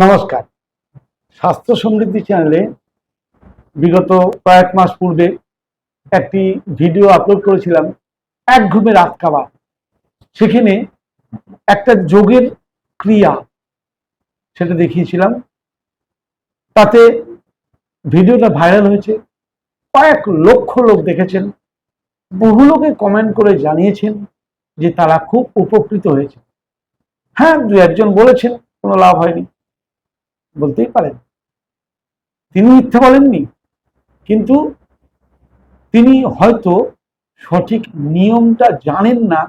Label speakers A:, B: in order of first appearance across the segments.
A: নমস্কার। স্বাস্থ্য সমৃদ্ধি চ্যানেলে বিগত কয়েক মাস পূর্বে একটি ভিডিও আপলোড করেছিলাম, এক ঘুমে রাত খাওয়া সেখানে একটা যোগের ক্রিয়া সেটা দেখিয়েছিলাম। তাতে ভিডিওটা ভাইরাল হয়েছে। কয়েক লক্ষ লোক দেখেছেন। বহু লোকে কমেন্ট করে জানিয়েছেন যে তারা খুব উপকৃত হয়েছে। হ্যাঁ দু একজন বলেছেন, কোনো লাভ হয়নি। বলতেই পারেন। তিনি মিথ্যে বলেননি, কিন্তু তিনি হয়তো সঠিক নিয়মটা জানেন না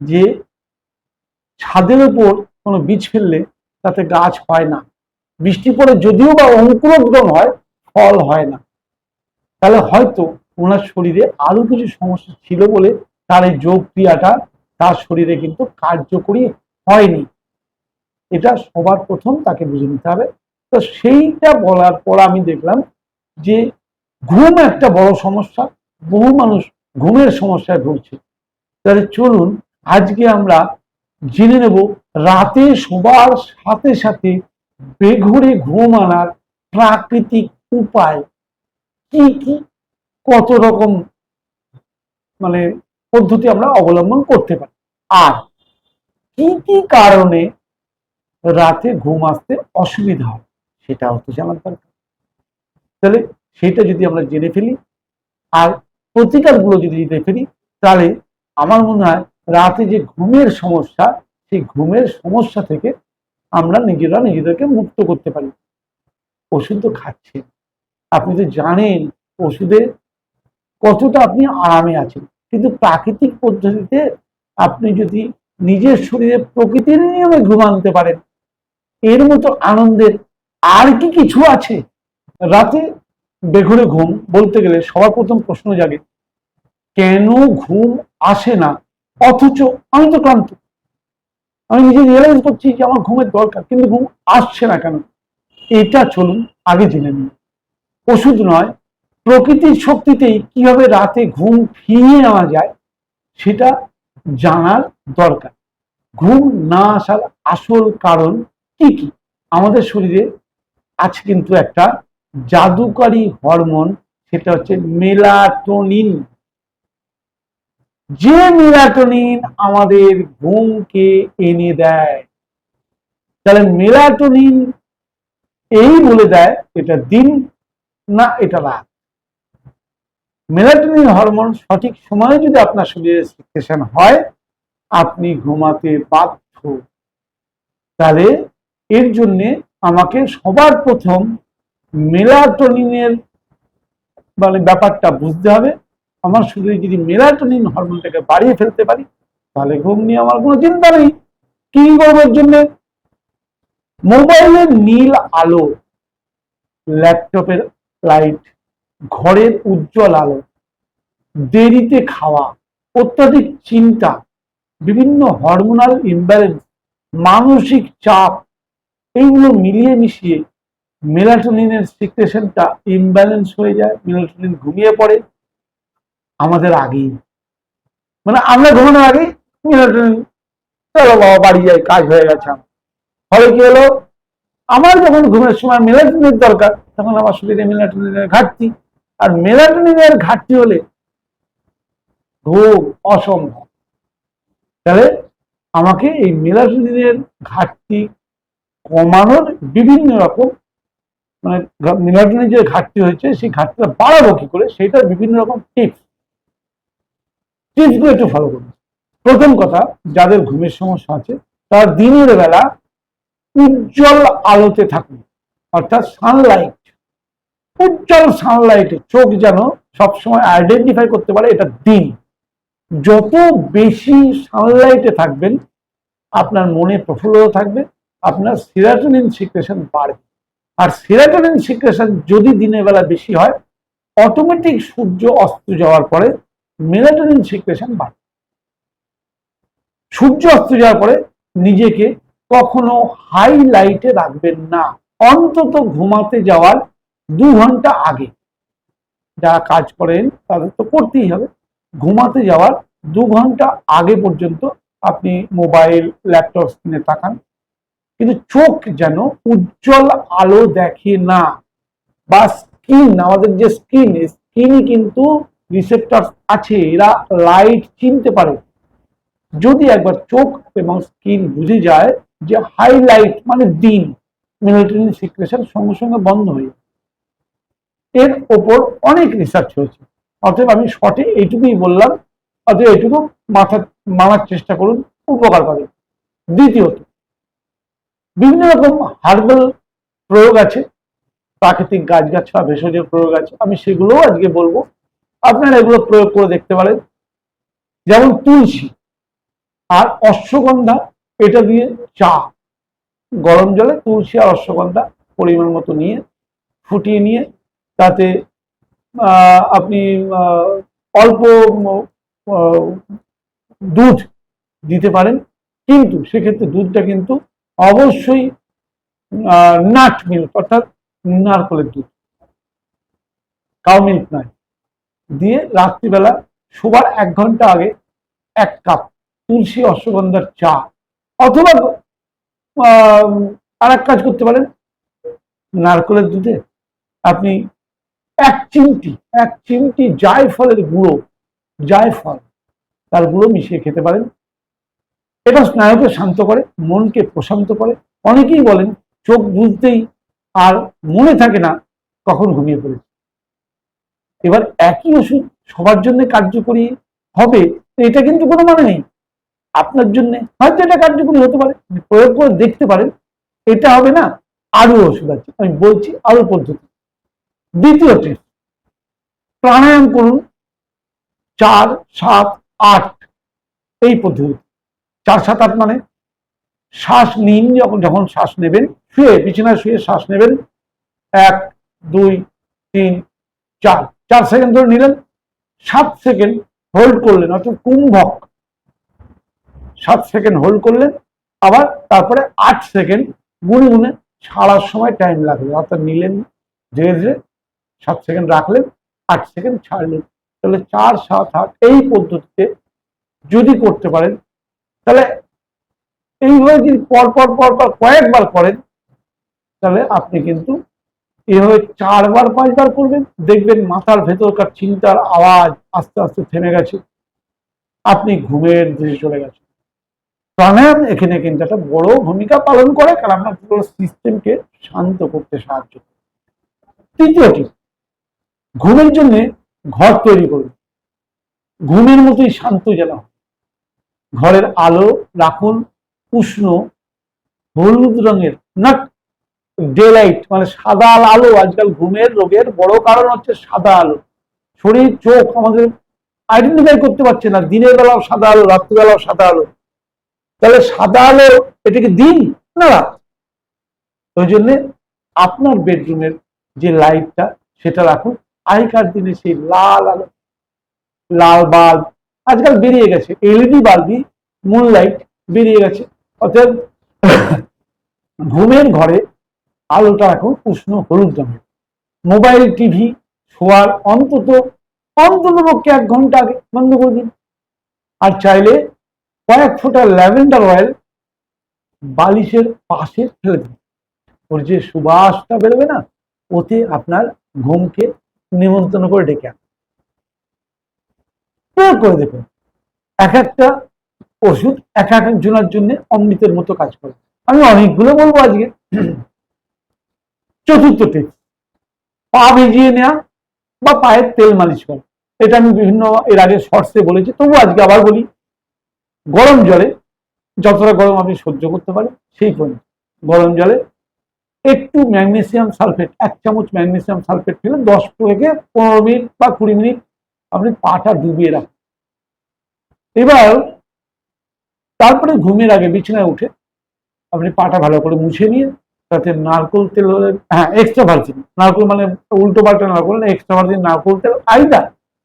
A: যে ছাদের উপর কোনো বীজ ফেললে তাতে গাছ হয় না। বৃষ্টি পড়ে যদিও বা অঙ্কুরোদ্গম হয়, ফল হয় না। তাহলে হয়তো ওনার শরীরে আরও কিছু সমস্যা ছিল বলে তার এই যোগ ক্রিয়াটা তার শরীরে কিন্তু কার্যকরী হয়নি। এটা সবার প্রথম তাকে বুঝে নিতে হবে। তো সেইটা বলার পর আমি দেখলাম যে ঘুম একটা বড় সমস্যা। বহু মানুষ ঘুমের সমস্যায় ভুগছে। তাহলে চলুন, আজকে আমরা জেনে নেব রাতে শোবার সাথে সাথে বেঘরে ঘুম আনার প্রাকৃতিক উপায় কি কি, কত রকম মানে পদ্ধতি আমরা অবলম্বন করতে পারি। আর কি কি কারণে রাতে ঘুম আসতে অসুবিধা হয়? সেটা হতো জানার দরকার। তাহলে সেটা যদি আমরা জেনে ফেলি, আর প্রতিকারগুলো যদি জেনে ফেলি, তাহলে আমার মনে হয় রাতে যে ঘুমের সমস্যা, সেই ঘুমের সমস্যা থেকে আমরা নিজেরা নিজেদেরকে মুক্ত করতে পারি। ওষুধ তো খাচ্ছেন। আপনি তো জানেন ওষুধে কতটা আপনি আরামে আছেন। কিন্তু প্রাকৃতিক পদ্ধতিতে আপনি যদি নিজের শরীরে প্রকৃতির নিয়মে ঘুম আনতে পারেন, এর মতো আনন্দের আর কি কিছু আছে? রাতে বেঘরে ঘুম বলতে গেলে সবার প্রথম প্রশ্ন জাগে, কেন ঘুম আসে না? অথচ আমি তো ক্লান্ত। আমি নিজে রিয়েলাইজ করছি যে আমার ঘুমের দরকার, কিন্তু ঘুম আসছে না কেন? এটা চলুন আগে জেনে নিন ওষুধ নয়, প্রকৃতির শক্তিতেই কীভাবে রাতে ঘুম ফিরিয়ে আনা যায় সেটা জানার দরকার। ঘুম না আসার আসল কারণ কি কি? আমাদের শরীরে আছে কিন্তু একটা জাদুকারী হরমোন, সেটা হচ্ছে মেলাটোনিন। যে মেলাটোনিন আমাদের ঘুমকে এনে দেয়, তাহলে মেলাটোনিন এই বলে দেয়, এটা দিন না এটা রাত। মেলাটোনিন হরমোন সঠিক সময়ে যদি আপনার শরীরে সিক্রেশন হয়, আপনি ঘুমাতে বাধ্য। তাহলে এর জন্য আমাকে সবার প্রথম মেলাটোনিনের মানে ব্যাপারটা বুঝতে হবে। আমার শরীরে যদি মেলাটোনিন হরমোনটাকে বাড়িয়ে ফেলতে পারি, তাহলে ঘুম নিয়ে আমার কোনো চিন্তা নেই। কি করব এর জন্য? মোবাইলের নীল আলো, ল্যাপটপের লাইট, ঘরের উজ্জ্বল আলো, দেরিতে খাওয়া, অত্যাধিক চিন্তা, বিভিন্ন হরমোনাল ইমব্যালেন্স, মানসিক চাপ এইগুলো মিলিয়ে মিশিয়ে মেলাটোনিনের সিক্রেশনটা ইমব্যালেন্স হয়ে যায়, মেলাটোনিন ঘুমিয়ে পড়ে। আমাদের আগেই। মানে আমরা ঘুমানোর আগেই মেলাটোনিন, চলো বাবা, বাড়ি যাই, কাজ হয়ে গেছে ফলে কি হলো? আমার যখন ঘুমের সময় মেলাটোনিনের দরকার, তখন আমার শরীরে মেলাটোনিনের ঘাটতি। আর মেলাটোনিনের ঘাটতি হলে ঘুম অসম্ভব। তাহলে আমাকে এই মেলাটোনিনের ঘাটতি কমানোর বিভিন্ন রকম মানে মেলাটোনিন যে ঘাটতি হয়েছে, সেই ঘাটতিটা বাড়াবো কি করে? সেটার বিভিন্ন রকম টিপস টিপসগুলো একটু ফলো করুন। প্রথম কথা, যাদের ঘুমের সমস্যা আছে, তারা দিনের বেলা উজ্জ্বল আলোতে থাকুন। অর্থাৎ সানলাইট উজ্জ্বল সানলাইটে চোখ যেন সবসময় আইডেন্টিফাই করতে পারে এটা দিন। যত বেশি সানলাইটে থাকবেন, আপনার মনে প্রফুল্লতা থাকবে আপনার সিরাটোনিন সিক্রেশন বাড়বে আর সিরাটোনিন সিক্রেশন যদি দিনের বেলা বেশি হয় অটোমেটিক সূর্য অস্ত যাওয়ার পরে মেলাটোনিন সিক্রেশন বাড়বে সূর্য অস্ত যাওয়ার পরে নিজেকে কখনো হাই লাইটে রাখবেন না। অন্তত ঘুমাতে যাওয়ার দু ঘণ্টা আগে। যারা কাজ করেন, তাদের তো করতেই হবে। ঘুমাতে যাওয়ার দু ঘণ্টা আগে পর্যন্ত আপনি মোবাইল ল্যাপটপ স্ক্রিনে তাকান। কিন্তু চোখ যেন উজ্জ্বল আলো দেখে না। বা স্কিন আমাদের যে স্কিন স্কিনই কিন্তু রিসেপ্টর আছে, এরা লাইট চিনতে পারে। যদি একবার চোখ এবং স্কিন বুঝে যায় যে হাইলাইট মানে দিন মেলাটোনিন সিক্রেশন সঙ্গে সঙ্গে বন্ধ হয়ে এর ওপর অনেক রিসার্চ হয়েছে। অতএব আমি শর্টে এইটুকুই বললাম। অতএব এইটুকু মাথা মানার চেষ্টা করুন, উপকার পাবেন। দ্বিতীয়ত বিভিন্ন রকম হার্বাল প্রয়োগ আছে, প্রাকৃতিক গাছগাছড়া ভেষজ প্রয়োগ আছে, আমি সেগুলোও আজকে বলব। আপনারা এগুলো প্রয়োগ করে দেখতে পারেন। যেমন তুলসী আর অশ্বগন্ধা, এটা দিয়ে চা। গরম জলে তুলসী আর অশ্বগন্ধা পরিমাণ মতো নিয়ে, ফুটিয়ে নিয়ে, তাতে আপনি অল্প দুধ দিতে পারেন। কিন্তু সেক্ষেত্রে দুধটা কিন্তু অবশ্যই নাট মিল্ক অর্থাৎ নারকলের দুধ। কাউ মিল্ক নয়। দিয়ে রাত্রিবেলা শোবার এক ঘণ্টা আগে এক কাপ তুলসী অশ্বগন্ধার চা অথবা আর এক কাজ করতে পারেন। নারকলের দুধে আপনি এক চিমটি এক চিমটি জায়ফলের গুঁড়ো, জায়ফল, তার গুঁড়ো মিশিয়ে খেতে পারেন। এটা স্নায়ুকে শান্ত করে, মনকে প্রশান্ত করে। অনেকেই বলেন, চোখ বুঝতেই আর মনে থাকে না কখন ঘুমিয়ে পড়েছে। এবার একই ওষুধ সবার জন্য কার্যকরী হবে এটা কিন্তু কোনো মানে নেই। আপনার জন্য হয়তো এটা কার্যকরী হতে পারে প্রয়োগ করে দেখতে পারেন, এটা হবে না আরও ওষুধ আছে। আমি বলছি আরও পদ্ধতি। দ্বিতীয় প্রাণায়াম করুন চার, সাত, আট, এই পদ্ধতি চার সাত আট মানে? শ্বাস নিন যখন যখন শ্বাস নেবেন, শুয়ে, বিছানায় শুয়ে শ্বাস নেবেন। এক, দুই, তিন, চার। চার সেকেন্ড ধরে নিলেন। সাত সেকেন্ড হোল্ড করলেন, অর্থাৎ কুম্ভক। সাত সেকেন্ড হোল্ড করলেন, আবার তারপরে আট সেকেন্ড গুনে গুনে ছাড়ার সময় টাইম লাগবে অর্থাৎ নিলেন ধীরে ধীরে, সাত সেকেন্ড রাখলেন, আট সেকেন্ড ছাড়লেন। তাহলে চার, সাত, আট এই পদ্ধতিতে যদি করতে পারেন তাহলে এইভাবে যদি পর পর পর পর কয়েকবার করেন, তাহলে আপনি কিন্তু এভাবে চারবার, পাঁচবার করবেন। দেখবেন মাথার ভেতরকার চিন্তার আওয়াজ আস্তে আস্তে থেমে গেছে। আপনি ঘুমের দেশে চলে গেছেন। প্রাণায়াম এখানে কিন্তু একটা বড় ভূমিকা পালন করে, কারণ আপনার পুরো সিস্টেমকে শান্ত করতে সাহায্য করে। তৃতীয়টি, ঘুমের জন্য ঘর তৈরি করুন। ঘুমের মতোই শান্ত যেন হয়। ঘরের আলো রাখুন, উষ্ণ, হলুদ রঙের না ডে লাইট মানে সাদা আলো, আজকাল ঘুমের রোগের বড় কারণ হচ্ছে সাদা আলো। শরীর, চোখ আমাদের আইডেন্টিফাই করতে পারছে না, দিনের বেলাও সাদা আলো, রাত্রিবেলাও সাদা আলো। তাহলে সাদা আলো, এটা কি দিন না রাত? ওই জন্য আপনার বেডরুমের যে লাইটটা সেটা রাখুন। আগেকার দিনে সেই লাল আলো, লাল বাল্ব আজকাল বেরিয়ে গেছে। এলইডি বাল্বই মুন লাইট বেরিয়ে গেছে। অর্থাৎ ঘুমের ঘরে আলোটা এখন উষ্ণ হলুদ রঙের। মোবাইল টিভি শোয়ার অন্তত অন্তত পক্ষে এক ঘণ্টা আগে বন্ধ করে দিন। আর চাইলে কয়েক ফোঁটা ল্যাভেন্ডার অয়েল বালিশের পাশে ফেলে দিন। ওর যে সুবাসটা বেরোবে না, ওতে আপনার ঘুমকে নিমন্ত্রণ করে ডেকে আনে। প্রয়োগ করে দেখুন। এক একটা ওষুধ এক এক একজনের জন্য অমৃতের মতো কাজ করে। আমি অনেকগুলো বলব আজকে। চতুর্থ টিপস পা ভিজিয়ে নেওয়া বা পায়ের তেল মালিশ করা। এটা আমি বিভিন্ন এর আগে শর্টসে বলেছি তবু আজকে আবার বলি, গরম জলে যতটা গরম আপনি সহ্য করতে পারেন, সেই পর্যন্ত গরম জলে একটু ম্যাগনেসিয়াম সালফেট, এক চামচ ম্যাগনেসিয়াম সালফেট ফেলে দশ থেকে পনেরো মিনিট বা কুড়ি মিনিট আপনি পাটা ডুবিয়ে রাখুন। এবার তারপরে ঘুমের আগে বিছানায় উঠে আপনি পাটা ভালো করে মুছে নিয়ে তাতে নারকোল তেল হ্যাঁ এক্সট্রা ভার্জিন নারকোল মানে উল্টো পাল্টা নারকোল এক্সট্রা ভার্জিন নারকোল তেল, আইদা,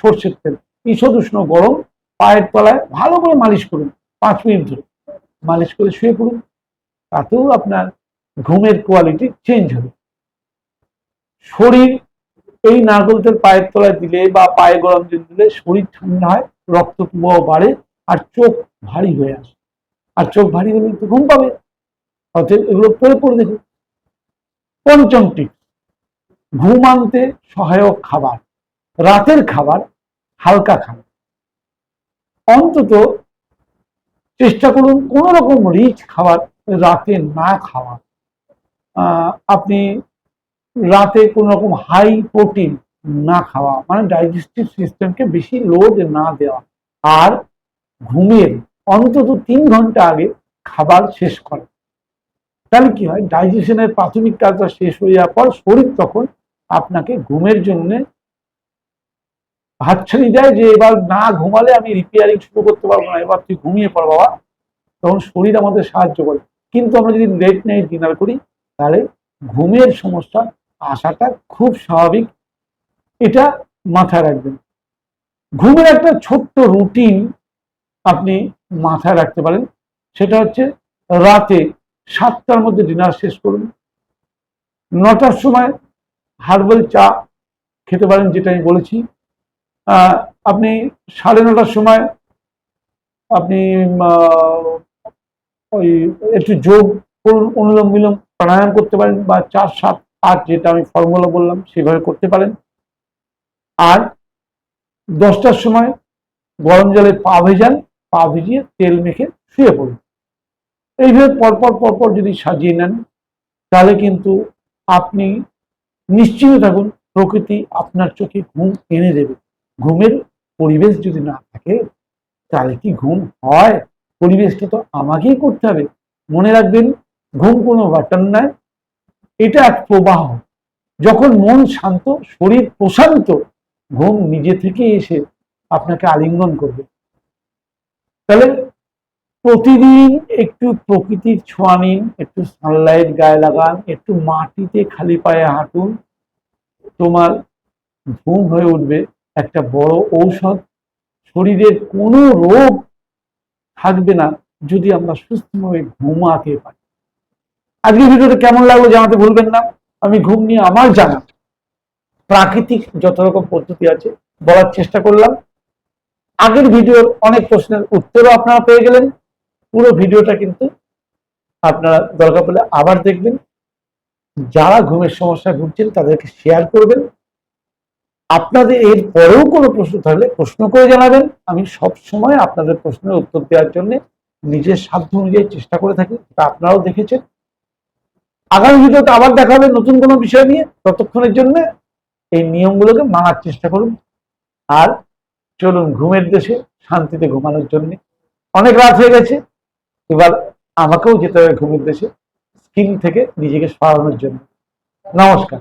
A: সর্ষের তেল। ঈষদ উষ্ণ গরম, পায়ের তলায় ভালো করে মালিশ করুন, পাঁচ মিনিট ধরে। মালিশ করে শুয়ে পড়ুন, তাতেও আপনার ঘুমের কোয়ালিটি চেঞ্জ হবে। শরীর এই নারকোল তেল পায়ের তলায় দিলে বা পায়ে গরম জল দিলে শরীর ঠান্ডা হয়, রক্ত প্রবাহ বাড়ে আর চোখ ভারী হয়ে আসে। আর চোখ ভারী হলে তো ঘুম পাবে। অতএব এগুলো প্রয়োগ করে দেখুন। পঞ্চম ঘুম আনতে সহায়ক খাবার, রাতের খাবার হালকা খান। অন্তত চেষ্টা করুন কোন রকম রিচ খাবার রাতে না খাওয়া। আপনি রাতে কোন রকম হাই প্রোটিন না খাওয়া মানে ডাইজেস্টিভ সিস্টেমকে বেশি লোড না দেওয়া আর ঘুমের অন্তত তিন ঘণ্টা আগে খাবার শেষ করা। তাহলে কি হয়? ডাইজেশনের প্রাথমিক কাজটা শেষ হয়ে যাওয়ার পর শরীর তখন আপনাকে ঘুমের জন্য হাতছানি দেয় যে এবার না ঘুমালে আমি রিপেয়ারিং শুরু করতে পারব না, এবার তুই ঘুমিয়ে পড় বাবা। তখন শরীর আমাদের সাহায্য করে। কিন্তু আমরা যদি লেট নাইট ডিনার করি, তাহলে ঘুমের সমস্যা আসাটা খুব স্বাভাবিক। এটা মাথায় রাখবেন। ঘুমের একটা ছোট্ট রুটিন আপনি মাথায় রাখতে পারেন। সেটা হচ্ছে রাতে সাতটার মধ্যে ডিনার শেষ করুন। নটার সময় হার্বাল চা খেতে পারেন, যেটা আমি বলেছি। আপনি সাড়ে নটার সময় আপনি ওই একটু যোগ করুন অনুলোম বিলোম প্রাণায়াম করতে পারেন বা চার, সাত আট যেটা আমি ফর্মুলা বললাম, সেভাবে করতে পারেন। আর দশটার সময় গরম জলে পা ভেজান, পা ভিজিয়ে তেল মেখে শুয়ে পড়ুন। এইভাবে পরপর পরপর যদি সাজিয়ে নেন, তাহলে কিন্তু আপনি নিশ্চিত থাকুন, প্রকৃতি আপনার চোখে ঘুম এনে দেবে। ঘুমের পরিবেশ যদি না থাকে, তাহলে কি ঘুম হয়? পরিবেশটা তো আমাকেই করতে হবে। মনে রাখবেন, ঘুম কোনো বাটন নয়। এটা এক প্রবাহ। যখন মন শান্ত, শরীর প্রশান্ত, ঘুম নিজে থেকে এসে আপনাকে আলিঙ্গন করবে। তাহলে প্রতিদিন একটু প্রকৃতির ছোঁয়া নিন, একটু সানলাইট গায়ে লাগান, একটু মাটিতে খালি পায়ে হাঁটুন। তোমার ঘুম হয়ে উঠবে একটা বড় ঔষধ। শরীরের কোনো রোগ থাকবে না যদি আমরা সুস্থভাবে ঘুমাতে পারি। আজকের ভিডিওটা কেমন লাগল জানাতে ভুলবেন না। আমি ঘুম নিয়ে আমার জানা। প্রাকৃতিক যত রকম পদ্ধতি আছে, বলার চেষ্টা করলাম। আগের ভিডিওর অনেক প্রশ্নের উত্তরও আপনারা পেয়ে গেলেন। পুরো ভিডিওটা কিন্তু আপনারা দরকার পড়লে আবার দেখবেন। যারা ঘুমের সমস্যায় ভুগছেন, তাদেরকে শেয়ার করবেন। আপনাদের এর পরেও কোনো প্রশ্ন থাকলে প্রশ্ন করে জানাবেন। আমি সব সময় আপনাদের প্রশ্নের উত্তর দেওয়ার জন্য নিজের সাধ্য অনুযায়ী চেষ্টা করে থাকি। আপনারাও দেখেছেন। আগামী ভিডিওতে আবার দেখা হবে নতুন কোনো বিষয় নিয়ে। ততক্ষণের জন্য এই নিয়মগুলোকে মানার চেষ্টা করুন। আর চলুন ঘুমের দেশে, শান্তিতে ঘুমানোর জন্য। অনেক রাত হয়ে গেছে। এবার আমাকেও যেতে হবে ঘুমের দেশে, স্কিন থেকে নিজেকে সরানোর জন্য। নমস্কার।